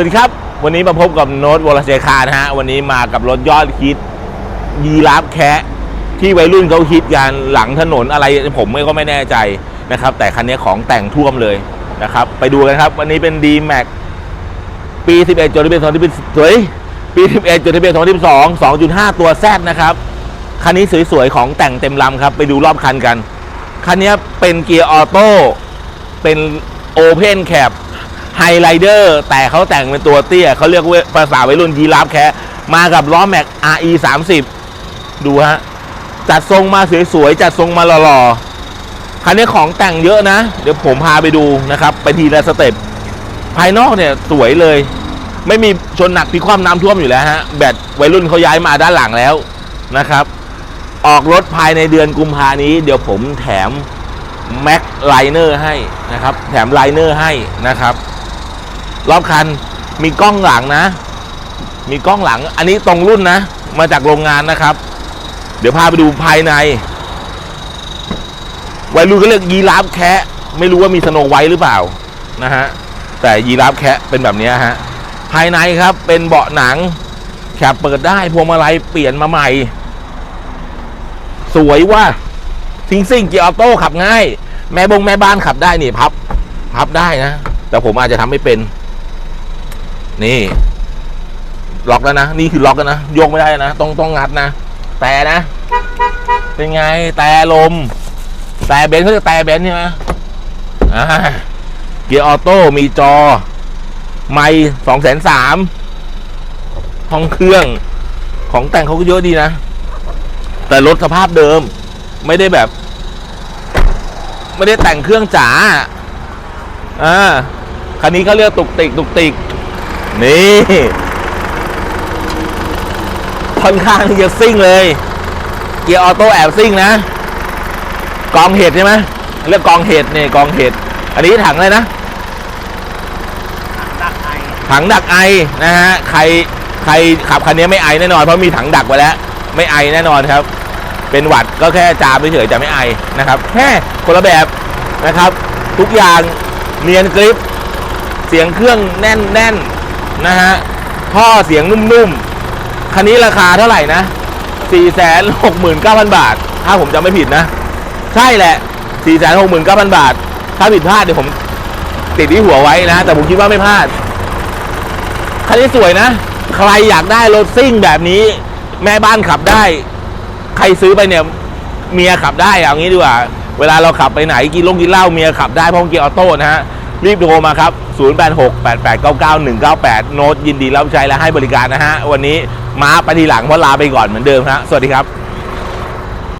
วัสดีครับ วันนี้มาพบกับโน้ตวรเชยคานะฮะ วันนี้มากับรถยอดฮิตยีราฟแคะที่วัยรุ่นเขาฮิตกันหลังถนนอะไรผมไม่ก็ไม่แน่ใจนะครับ แต่คันนี้ของแต่งท่วมเลยนะครับ ไปดูกันครับ วันนี้เป็น D Max ปี 11จดทะเบียน2ที่เป็นสวยปี 11จดทะเบียน2 2 2.5 ตัว Z นะครับ คันนี้สวยๆ ของแต่งเต็มลำครับ ไปดูรอบคันกัน คันนี้เป็นเกียร์ออโต้เป็นโอเพนแคป ไฮไลเดอร์แต่เขาแต่งเป็นตัวเตี้ยเขาเรียกว่าภาษาวัยรุ่นยีราฟแคะมากับล้อแม็ก RE 30ดูฮะ จัดทรงมาสวยๆ จัดทรงมาหล่อๆ คันนี้ของแต่งเยอะนะ เดี๋ยวผมพาไปดูนะครับ ไปทีละสเต็ป ภายนอกเนี่ยสวยเลย ไม่มีชนหนักพิคว่ำน้ำท่วมอยู่แล้วฮะ แบตวัยรุ่นเขาย้ายมาด้านหลังแล้วนะครับ ออกรถภายในเดือนกุมภานี้ เดี๋ยวผมแถมแม็กไลเนอร์ให้นะครับ แถมไลเนอร์ให้นะครับ รอบคันมีกล้องหลังนะ มีกล้องหลัง อันนี้ตรงรุ่นนะ มาจากโรงงานนะครับ เดี๋ยวพาไปดูภายใน วัยรุ่นก็เรียกยีราฟแคะไม่รู้ว่ามีสโนไวท์หรือเปล่านะฮะ แต่ยีราฟแคะเป็นแบบนี้ฮะ ภายในครับเป็นเบาะหนัง แคปเปิดได้พวงมาลัยเปลี่ยนมาใหม่ สวยว่าซิงซิงเกียร์ออโต้ขับง่าย แม่บงแม่บ้านขับได้นี่พับ พับได้นะ แต่ผมอาจจะทำไม่เป็น นี่ ล็อกแล้วนะ นี่คือล็อกแล้วนะโยกไม่ได้นะ ต้องต้องงัดนะ แต่นะ เป็นไง แต่ลม แต่เบนเขาจะแต่เบนใช่ไหมอ่า เกียร์ออโต้มีจอ ไม่สองแสนสามห้องเครื่อง ของแต่งเขาก็เยอะดีนะ แต่รถสภาพเดิม ไม่ได้แบบ ไม่ได้แต่งเครื่องจ๋าอ่าคันนี้เขาเรียกตุกติกตุกติก นี่ค่อนข้างจะซิ่งเลย เกียร์ออโต้แอบซิ่งนะ กองเห็ดใช่ไหมเรียกกองเห็ดนี่กองเห็ด อันนี้ถังเลยนะ ถังดักไอนะฮะ ใครใครขับคันนี้ไม่ไอแน่นอนเพราะมีถังดักไว้แล้ว ไม่ไอแน่นอนครับ เป็นหวัดก็แค่จามเฉยๆจะไม่ไอนะครับ แค่คนละแบบนะครับ ทุกอย่างเนียนกริป เสียงเครื่องแน่นแน่น นะฮะท่อเสียงนุ่มๆ คันนี้ราคาเท่าไหร่นะ469,000 บาท ถ้าผมจำไม่ผิดนะ ใช่แหละ 469,000 บาท ถ้าผิดพลาดเดี๋ยวผมติดที่หัวไว้นะ แต่ผมคิดว่าไม่พลาด คันนี้สวยนะ ใครอยากได้รถซิ่งแบบนี้ แม่บ้านขับได้ ใครซื้อไปเนี่ยเมียขับได้เอางี้ดีกว่า เวลาเราขับไปไหนกินลงกินเหล้าเมียขับได้เพราะเกียร์ออโต้นะฮะ รีบโทรมาครับ 0868899198 โน้ตยินดีรับใช้และให้บริการนะฮะ วันนี้มาไปทีหลังเพราะลาไปก่อนเหมือนเดิมฮะ สวัสดีครับ